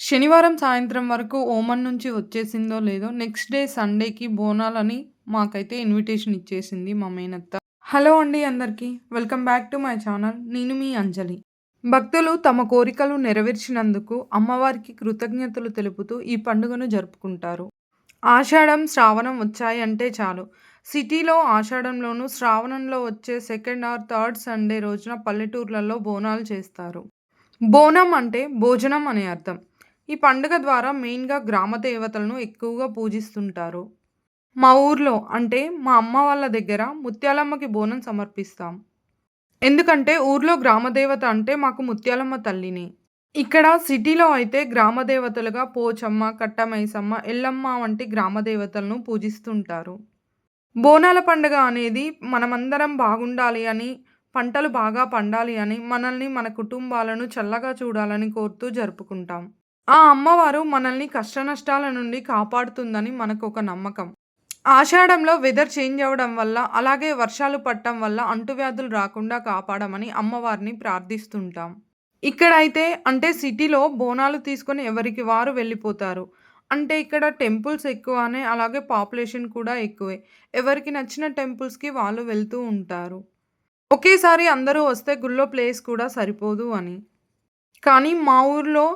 శనివారం సాయంత్రం వరకు ఓమన్ నుంచి వచ్చేసిందో లేదో నెక్స్ట్ డే సండేకి బోనాలని మాకైతే ఇన్విటేషన్ ఇచ్చేసింది మా మేనత్త. హలో అండి అందరికీ welcome back to my channel. నేను మీ అంజలి. భక్తులు తమ కోరికలు నెరవేర్చినందుకు అమ్మవారికి కృతజ్ఞతలు తెలుపుతూ ఈ పండుగను జరుపుకుంటారు. ఆషాఢం శ్రావణం వచ్చాయి అంటే చాలు. సిటీలో ఆషాఢంలోనూ శ్రావణంలో వచ్చే సెకండ్ ఆర్ థర్డ్ సండే రోజున పల్లెటూర్లలో బోనాలు చేస్తారు. బోనం అంటే భోజనం అనే అర్థం. ఈ పండుగ ద్వారా మెయిన్గా గ్రామ దేవతలను ఎక్కువగా పూజిస్తుంటారు. మా ఊర్లో అంటే మా అమ్మ వాళ్ళ దగ్గర ముత్యాలమ్మకి బోనం సమర్పిస్తాం. ఎందుకంటే ఊర్లో గ్రామదేవత అంటే మాకు ముత్యాలమ్మ తల్లిని. ఇక్కడ సిటీలో అయితే గ్రామదేవతలుగా పోచమ్మ కట్టమైసమ్మ ఎల్లమ్మ వంటి గ్రామదేవతలను పూజిస్తుంటారు. బోనాల పండుగ అనేది మనమందరం బాగుండాలి అని పంటలు బాగా పండాలి అని మనల్ని మన కుటుంబాలను చల్లగా చూడాలని కోరుతూ జరుపుకుంటాం. ఆ అమ్మవారు మనల్ని కష్టనష్టాల నుండి కాపాడుతుందని మనకు ఒక నమ్మకం. ఆషాఢంలో వెదర్ చేంజ్ అవ్వడం వల్ల అలాగే వర్షాలు పట్టడం వల్ల అంటువ్యాధులు రాకుండా కాపాడమని అమ్మవారిని ప్రార్థిస్తుంటాం. ఇక్కడైతే అంటే సిటీలో బోనాలు తీసుకొని ఎవరికి వారు వెళ్ళిపోతారు. అంటే ఇక్కడ టెంపుల్స్ ఎక్కువనే అలాగే పాపులేషన్ కూడా ఎక్కువే. ఎవరికి నచ్చిన టెంపుల్స్కి వాళ్ళు వెళ్తూ ఉంటారు. ఒకేసారి అందరూ వస్తే గుళ్ళో ప్లేస్ కూడా సరిపోదు అని. కానీ మా ఊర్లో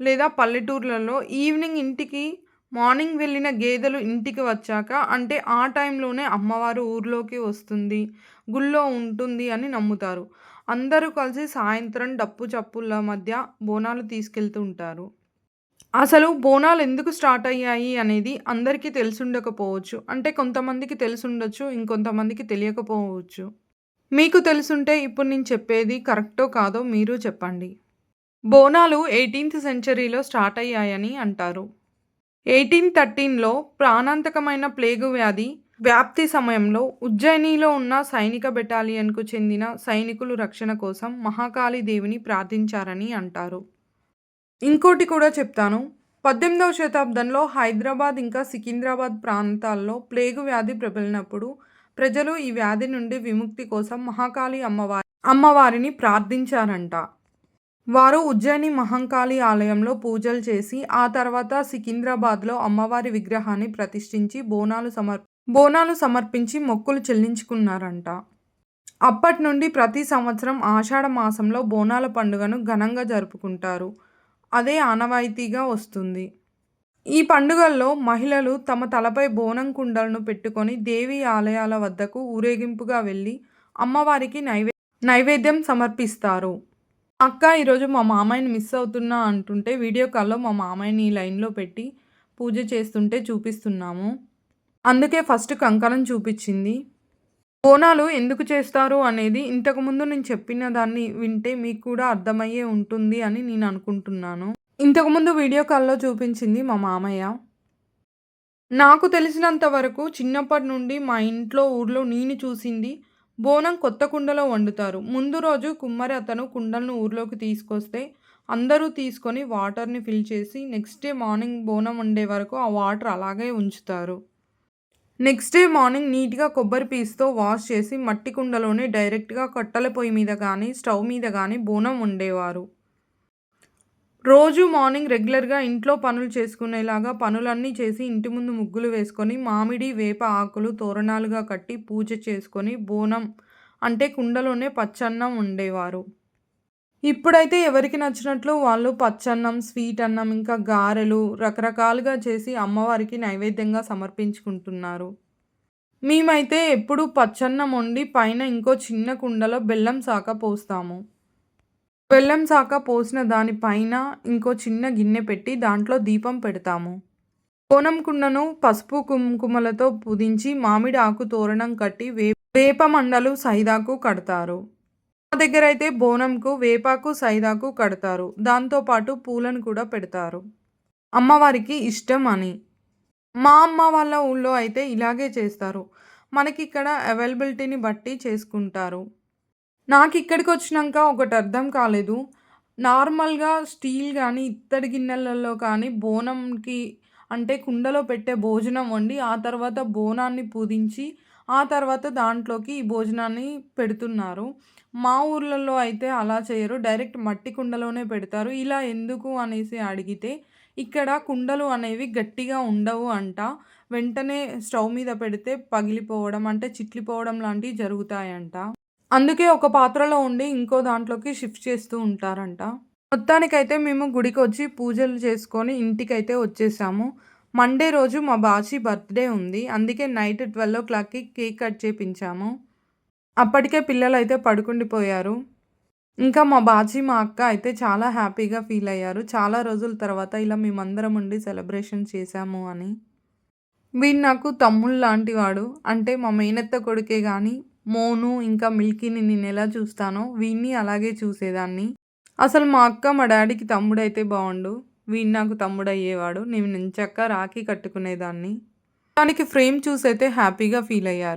లేదా పల్లెటూర్లలో ఈవినింగ్ ఇంటికి మార్నింగ్ వెళ్ళిన గేదెలు ఇంటికి వచ్చాక అంటే ఆ టైంలోనే అమ్మవారు ఊర్లోకి వస్తుంది గుళ్ళో ఉంటుంది అని నమ్ముతారు. అందరూ కలిసి సాయంత్రం డప్పు చప్పుల మధ్య బోనాలు తీసుకెళ్తూ ఉంటారు. అసలు బోనాలు ఎందుకు స్టార్ట్ అయ్యాయి అనేది అందరికీ తెలుసుండకపోవచ్చు. అంటే కొంతమందికి తెలుసుండొచ్చు ఇంకొంతమందికి తెలియకపోవచ్చు. మీకు తెలుసుంటే ఇప్పుడు నేను చెప్పేది కరెక్టో కాదో మీరు చెప్పండి. బోనాలు ఎయిటీన్త్ సెంచరీలో స్టార్ట్ అయ్యాయని అంటారు. ఎయిటీన్ థర్టీన్లో ప్రాణాంతకమైన ప్లేగు వ్యాధి వ్యాప్తి సమయంలో ఉజ్జయినిలో ఉన్న సైనిక బెటాలియన్కు చెందిన సైనికులు రక్షణ కోసం మహాకాళి దేవిని ప్రార్థించారని అంటారు. ఇంకోటి కూడా చెప్తాను. పద్దెనిమిదవ శతాబ్దంలో హైదరాబాద్ ఇంకా సికింద్రాబాద్ ప్రాంతాల్లో ప్లేగు వ్యాధి ప్రబలినప్పుడు ప్రజలు ఈ వ్యాధి నుండి విముక్తి కోసం మహాకాళి అమ్మవారి అమ్మవారిని ప్రార్థించారంట. వారు ఉజ్జయిని మహంకాళి ఆలయంలో పూజలు చేసి ఆ తర్వాత సికింద్రాబాద్లో అమ్మవారి విగ్రహాన్ని ప్రతిష్ఠించి బోనాలు సమర్ బోనాలు సమర్పించి మొక్కులు చెల్లించుకున్నారంట. అప్పటి నుండి ప్రతి సంవత్సరం ఆషాఢ మాసంలో బోనాల పండుగను ఘనంగా జరుపుకుంటారు. అదే ఆనవాయితీగా వస్తుంది. ఈ పండుగల్లో మహిళలు తమ తలపై బోనం కుండలను పెట్టుకొని దేవి ఆలయాల వద్దకు ఊరేగింపుగా వెళ్ళి అమ్మవారికి నైవే నైవేద్యం సమర్పిస్తారు. అక్క ఈరోజు మా మామయ్యని మిస్ అవుతున్నా అంటుంటే వీడియో కాల్లో మా మామయ్యని లైన్లో పెట్టి పూజ చేస్తుంటే చూపిస్తున్నాము. అందుకే ఫస్ట్ కంకణం చూపించింది. బోనాలు ఎందుకు చేస్తారు అనేది ఇంతకుముందు నేను చెప్పిన దాన్ని వింటే మీకు కూడా అర్థమయ్యే ఉంటుంది అని నేను అనుకుంటున్నాను. ఇంతకుముందు వీడియో కాల్లో చూపించింది మా మామయ్య. నాకు తెలిసినంత వరకు చిన్నప్పటి నుండి మా ఇంట్లో ఊర్లో నేను చూసింది బోనం కొత్త కుండలో వండుతారు. ముందు రోజు కుమ్మరి అతను కుండలను ఊర్లోకి తీసుకొస్తే అందరూ తీసుకొని వాటర్ని ఫిల్ చేసి నెక్స్ట్ డే మార్నింగ్ బోనం వండే వరకు ఆ వాటర్ అలాగే ఉంచుతారు. నెక్స్ట్ డే మార్నింగ్ నీట్గా కొబ్బరి పీస్తో వాష్ చేసి మట్టి కుండలోనే డైరెక్ట్గా కట్టెల పొయ్యి మీద కానీ స్టవ్ మీద కానీ బోనం వండేవారు. రోజు మార్నింగ్ రెగ్యులర్గా ఇంట్లో పనులు చేసుకునేలాగా పనులన్నీ చేసి ఇంటి ముందు ముగ్గులు వేసుకొని మామిడి వేప ఆకులు తోరణాలుగా కట్టి పూజ చేసుకొని బోనం అంటే కుండలోనే పచ్చన్నం ఉండేవారు. ఇప్పుడైతే ఎవరికి నచ్చినట్లు వాళ్ళు పచ్చన్నం స్వీట్ అన్నం ఇంకా గారెలు రకరకాలుగా చేసి అమ్మవారికి నైవేద్యంగా సమర్పించుకుంటున్నారు. మేమైతే ఎప్పుడూ పచ్చన్నం వండి పైన ఇంకో చిన్న కుండలో బెల్లం సాక పోస్తాము. బెల్లం సాక పోసిన దానిపైన ఇంకో చిన్న గిన్నె పెట్టి దాంట్లో దీపం పెడతాము. కోనం కుండను పసుపు కుంకుమలతో పుదించి మామిడి ఆకు తోరణం కట్టి వే వేప మండలు సైదాకు కడతారు. మా దగ్గర అయితే బోనంకు వేపాకు సైదాకు కడతారు. దాంతోపాటు పూలను కూడా పెడతారు. అమ్మవారికి ఇష్టం అని. మా అమ్మ వాళ్ళ ఊళ్ళో అయితే ఇలాగే చేస్తారు. మనకి ఇక్కడ అవైలబిలిటీని బట్టి చేసుకుంటారు. నాకు ఇక్కడికి వచ్చినాక ఒకటి అర్థం కాలేదు నార్మల్గా స్టీల్ కానీ ఇత్తడి గిన్నెలలో కానీ బోనంకి అంటే కుండలో పెట్టే భోజనం వండి ఆ తర్వాత బోనాన్ని పూజించి ఆ తర్వాత దాంట్లోకి ఈ భోజనాన్ని పెడుతున్నారు. మా ఊర్లలో అయితే అలా చేయరు. డైరెక్ట్ మట్టి కుండలోనే పెడతారు. ఇలా ఎందుకు అనేసి అడిగితే, ఇక్కడ కుండలు అనేవి గట్టిగా ఉండవు అంట. వెంటనే స్టవ్ మీద పెడితే పగిలిపోవడం అంటే చిట్లిపోవడం లాంటివి జరుగుతాయంట. అందుకే ఒక పాత్రలో ఉండి ఇంకో దాంట్లోకి షిఫ్ట్ చేస్తూ ఉంటారంట. మొత్తానికైతే మేము గుడికొచ్చి పూజలు చేసుకొని ఇంటికైతే వచ్చేసాము. మండే రోజు మా బాచి బర్త్‌డే ఉంది. అందుకే నైట్ 12:00కి కేక్ కట్ చేపించాము. అప్పటికే పిల్లలు అయితే పడుకుండిపోయారు. ఇంకా మా బాచి, మా అక్క అయితే చాలా హ్యాపీగా ఫీల్ అయ్యారు. చాలా రోజుల తర్వాత ఇలా మేమందరం ఉండి సెలబ్రేషన్ చేశాము అని. వీడు నాకు తమ్ముళ్ళు వాడు. అంటే మా మేనత్త కొడుకే కానీ మోను ఇంకా మిల్కీని నేను ఎలా చూస్తానో వీడిని అలాగే చూసేదాన్ని. అసలు మా అక్క, మా డాడీకి తమ్ముడైతే బాగుండు వీడు నాకు తమ్ముడయ్యేవాడు. నేను నించక్క రాఖీ కట్టుకునేదాన్ని. దానికి ఫ్రేమ్ చూసైతే హ్యాపీగా ఫీల్ అయ్యారు.